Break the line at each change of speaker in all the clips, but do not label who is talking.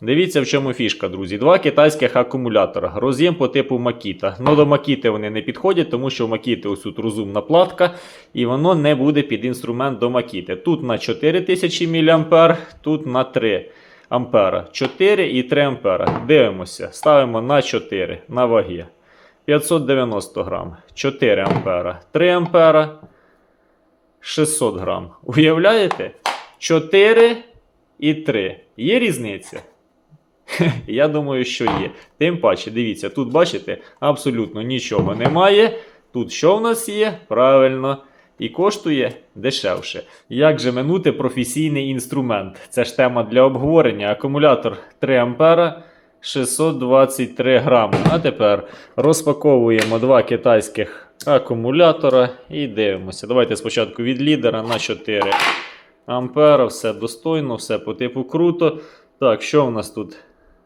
Дивіться, в чому фішка, друзі. Два китайських акумулятора. Роз'єм по типу Макіта. Ну до Макіти вони не підходять, тому що у Макіти ось тут розумна платка, і воно не буде під інструмент до Макіти. Тут на 4000 мА, тут на 3 ампера. 4 і 3 ампера. Дивимося. Ставимо на 4 на ваги. 590 грам. 4 ампера. 3 ампера. 600 грам. Уявляєте? 4 і 3. Є різниця? Я думаю, що є. Тим паче, дивіться, тут бачите, абсолютно нічого немає. Тут що в нас є? Правильно. І коштує дешевше. Як же минути професійний інструмент? Це ж тема для обговорення. Акумулятор 3 ампера 623 грами. А тепер розпаковуємо два китайських акумулятора і дивимося. Давайте спочатку від лідера на 4 ампера. Все достойно, все по типу круто. Так, що в нас тут?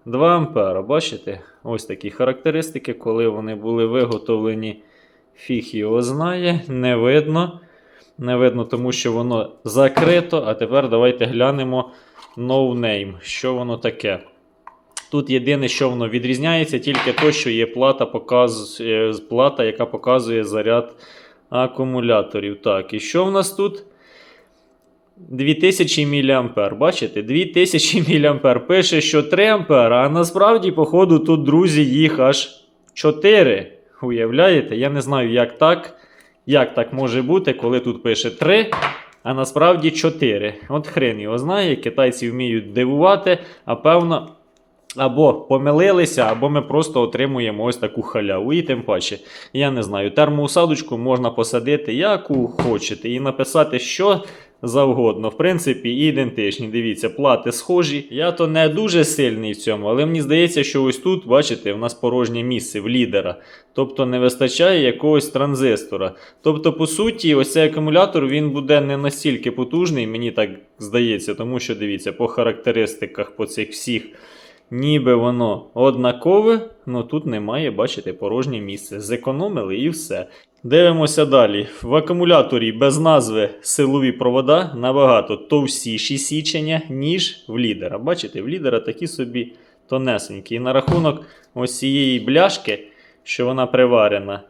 2 ампера, бачите? Ось такі характеристики, коли вони були виготовлені, фіг його знає, не видно. Не видно, тому що воно закрито. А тепер давайте глянемо no name. Що воно таке? Тут єдине, що воно відрізняється, тільки то, що є плата, показ... е, плата яка показує заряд акумуляторів. Так, і що в нас тут? 2000 мА. Бачите? 2000 мА. Пише, що 3 А, а насправді, походу, тут, друзі, їх аж 4. Уявляєте? Я не знаю, як так. Як так може бути, коли тут пише 3, а насправді 4. От хрен його знає, китайці вміють дивувати, а певно. Або помилилися, або ми просто отримуємо ось таку халяву. І тим паче, я не знаю, термоусадочку можна посадити, яку хочете, і написати, що завгодно. В принципі, ідентичні. Дивіться, плати схожі. Я то не дуже сильний в цьому, але мені здається, що ось тут, бачите, в нас порожнє місце в лідера. Тобто не вистачає якогось транзистора. Тобто, по суті, ось цей акумулятор він буде не настільки потужний, мені так здається, тому що дивіться, по характеристиках по цих всіх. Ніби воно однакове, але тут немає, бачите, порожнє місце. Зекономили і все. Дивимося далі. В акумуляторі без назви силові провода набагато товстіші січення, ніж в лідера. Бачите, в лідера такі собі тонесенькі. І на рахунок ось цієї бляшки, що вона приварена,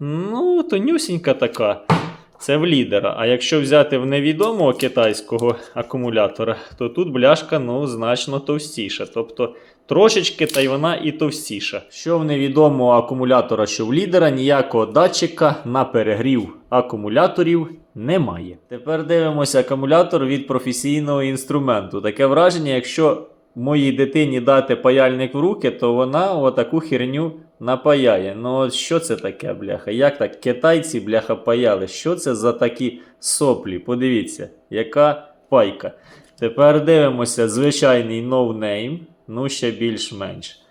ну, тонюсінька така. Це в лідера. А якщо взяти в невідомого китайського акумулятора, то тут бляшка ну, значно товстіша. Тобто трошечки та й вона і товстіша. Що в невідомого акумулятора, що в лідера, ніякого датчика на перегрів акумуляторів немає. Тепер дивимося акумулятор від професійного інструменту. Таке враження, якщо моїй дитині дати паяльник в руки, то вона отаку херню напаяє. Ну от що це таке, бляха? Як так китайці, бляха, паяли? Що це за такі соплі? Подивіться, яка пайка. Тепер дивимося звичайний ноунейм, ну ще більш-менш.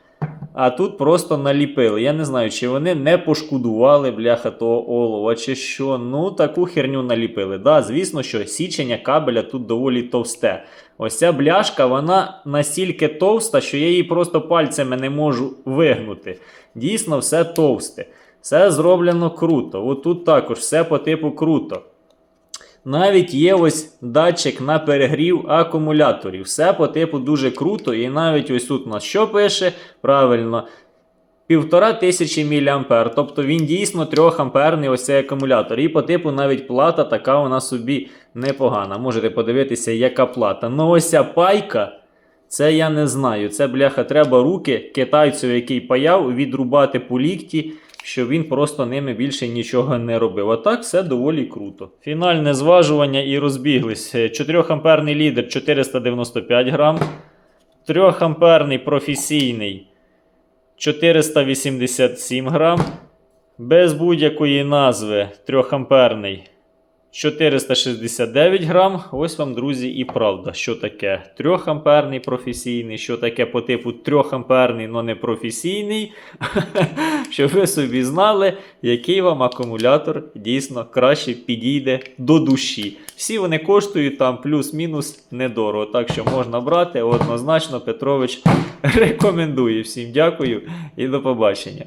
А тут просто наліпили. Я не знаю, чи вони не пошкодували бляха того олова, чи що. Ну, таку херню наліпили. Да, звісно, що січення кабеля тут доволі товсте. Ось ця бляшка, вона настільки товста, що я її просто пальцями не можу вигнути. Дійсно, все товсте. Все зроблено круто. От тут також все по типу круто. Навіть є ось датчик на перегрів акумуляторів. Все по типу дуже круто. І навіть ось тут у нас що пише? Правильно. 1500 мА. Тобто він дійсно 3 амперний ось цей акумулятор. І по типу навіть плата така вона собі непогана. Можете подивитися, яка плата. Ну ось ця пайка. Це я не знаю. Це бляха, треба руки китайцю, який паяв, відрубати по лікті, щоб він просто ними більше нічого не робив. А так все доволі круто. Фінальне зважування і розбіглись. 4 амперний лідер 495 грам. 3 амперний професійний 487 грам. Без будь-якої назви 3 амперний 469 грам. Ось вам, друзі, і правда, що таке 3 амперний професійний, що таке по типу 3 амперний, но не професійний. Щоб ви собі знали, який вам акумулятор дійсно краще підійде до душі. Всі вони коштують там плюс-мінус недорого. Так що можна брати. Однозначно, Петрович рекомендує. Всім дякую і до побачення.